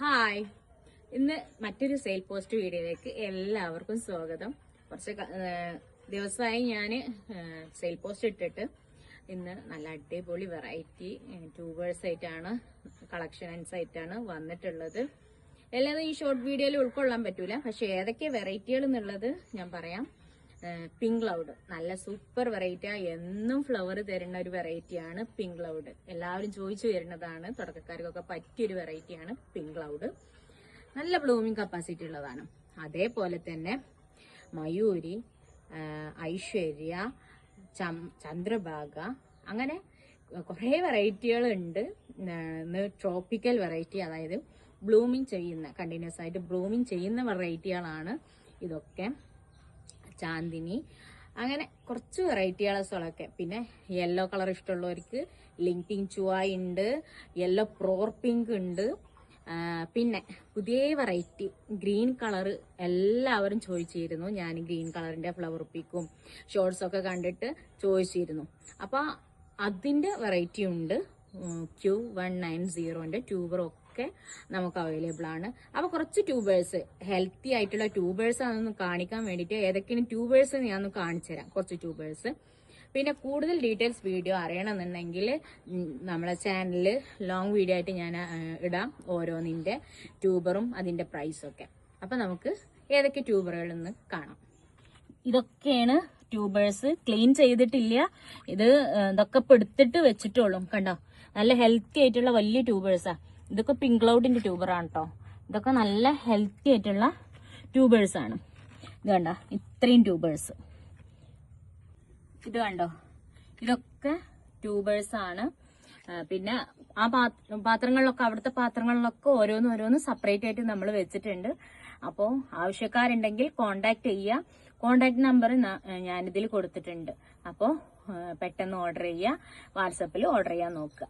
Hi. ഇന്ന് മറ്റൊരു sale post വീഡിയോയിലേക്ക് എല്ലാവർക്കും സ്വാഗതം. കുറച്ച് ദിവസമായി ഞാൻ സെയിൽ പോസ്റ്റ് ഇട്ടിട്ട് ഇന്ന് നല്ല അടിപൊളി വെറൈറ്റി ട്യൂബേഴ്സ് ആയിട്ടാണ് കളക്ഷൻസ് ആയിട്ടാണ് വന്നിട്ടുള്ളത്. എല്ലാതും ഈ ഷോർട്ട് വീഡിയോയിൽ ഉൾക്കൊള്ളാൻ പറ്റൂല. പക്ഷെ ഏതൊക്കെ വെറൈറ്റികൾ എന്നുള്ളത് ഞാൻ പറയാം. പിങ്ക് ക്ലൗഡ് നല്ല സൂപ്പർ വെറൈറ്റി എന്നും ഫ്ലവർ തരുന്ന ഒരു വെറൈറ്റിയാണ് പിങ്ക് ക്ലൗഡ് എല്ലാവരും ചോദിച്ചു വരുന്നതാണ്. തുടക്കക്കാർക്കൊക്കെ പറ്റിയൊരു വെറൈറ്റിയാണ് പിങ്ക് ക്ലൗഡ് നല്ല ബ്ലൂമിങ് കപ്പാസിറ്റി ഉള്ളതാണ്. അതേപോലെ തന്നെ മയൂരി ഐശ്വര്യ ചന്ദ്രഭാഗ അങ്ങനെ കുറേ വെറൈറ്റികൾ ഉണ്ട് ട്രോപ്പിക്കൽ വെറൈറ്റി അതായത് ബ്ലൂമിങ് ചെയ്യുന്ന കണ്ടിന്യൂസ് ആയിട്ട് ബ്ലൂമിങ് ചെയ്യുന്ന വെറൈറ്റികളാണ് ഇതൊക്കെ. ചാന്ദിനി. അങ്ങനെ കുറച്ച് വെറൈറ്റി കളേഴ്സുകളൊക്കെ പിന്നെ യെല്ലോ കളർ ഇഷ്ടമുള്ളവർക്ക് ലിങ്കിങ് ചുവായ് ഉണ്ട്. യെല്ലോ പ്രോർ പിങ്ക് ഉണ്ട്. പിന്നെ പുതിയ വെറൈറ്റി ഗ്രീൻ കളർ എല്ലാവരും ചോദിച്ചിരുന്നു. ഞാൻ ഗ്രീൻ കളറിന്റെ ഫ്ലവർ പിക്കും ഷോർട്സ് ഒക്കെ കണ്ടിട്ട് ചോദിച്ചിരുന്നു. അപ്പോൾ അതിന്റെ വെറൈറ്റി ഉണ്ട്. ക്യൂ വൺ നയൻ സീറോന്റെ ട്യൂബർ ഒക്കെ നമുക്ക് അവൈലബിൾ ആണ്. അപ്പൊ കുറച്ച് ട്യൂബേഴ്സ് ഹെൽത്തി ആയിട്ടുള്ള ട്യൂബേഴ്സ് അതൊന്ന് കാണിക്കാൻ വേണ്ടിയിട്ട് ഏതൊക്കെയാണ് ട്യൂബേഴ്സ് ഞാൻ കാണിച്ചു തരാം. കുറച്ച് ട്യൂബേഴ്സ് പിന്നെ കൂടുതൽ ഡീറ്റെയിൽസ് വീഡിയോ അറിയണമെന്നുണ്ടെങ്കിൽ നമ്മളെ ചാനലിൽ ലോങ് വീഡിയോ ആയിട്ട് ഞാൻ ഇടാം ഓരോന്നിന്റെ ട്യൂബറും അതിന്റെ പ്രൈസും ഒക്കെ. അപ്പൊ നമുക്ക് ഏതൊക്കെ ട്യൂബറുകളെന്ന് കാണാം. ഇതൊക്കെയാണ് ട്യൂബേഴ്സ് ക്ലീൻ ചെയ്തിട്ടില്ല. ഇത് ഇതൊക്കെ പെടുത്തിട്ട് വെച്ചിട്ടുള്ളൂ. കണ്ടോ? നല്ല ഹെൽത്തി ആയിട്ടുള്ള വലിയ ട്യൂബേഴ്സാ ഇതൊക്കെ പിങ്ക് ക്ലൗഡിന്റെ ട്യൂബറാണ് കേട്ടോ ഇതൊക്കെ നല്ല ഹെൽത്തി ആയിട്ടുള്ള ട്യൂബേഴ്സ് ആണ്. ഇത് കണ്ട? ഇത്രയും ട്യൂബേഴ്സ് ഇത് കണ്ടോ? ഇതൊക്കെ ട്യൂബേഴ്സ് ആണ്. പിന്നെ ആ പാത്രങ്ങളിലൊക്കെ അവിടുത്തെ പാത്രങ്ങളിലൊക്കെ ഓരോന്ന് ഓരോന്ന് സെപ്പറേറ്റ് ആയിട്ട് നമ്മൾ വെച്ചിട്ടുണ്ട്. അപ്പോൾ ആവശ്യക്കാരുണ്ടെങ്കിൽ കോണ്ടാക്ട് ചെയ്യുക കോണ്ടാക്ട് നമ്പർ ഞാനിതിൽ കൊടുത്തിട്ടുണ്ട്. അപ്പോൾ പെട്ടെന്ന് ഓർഡർ ചെയ്യുക വാട്സപ്പിൽ ഓർഡർ ചെയ്യാൻ നോക്കുക.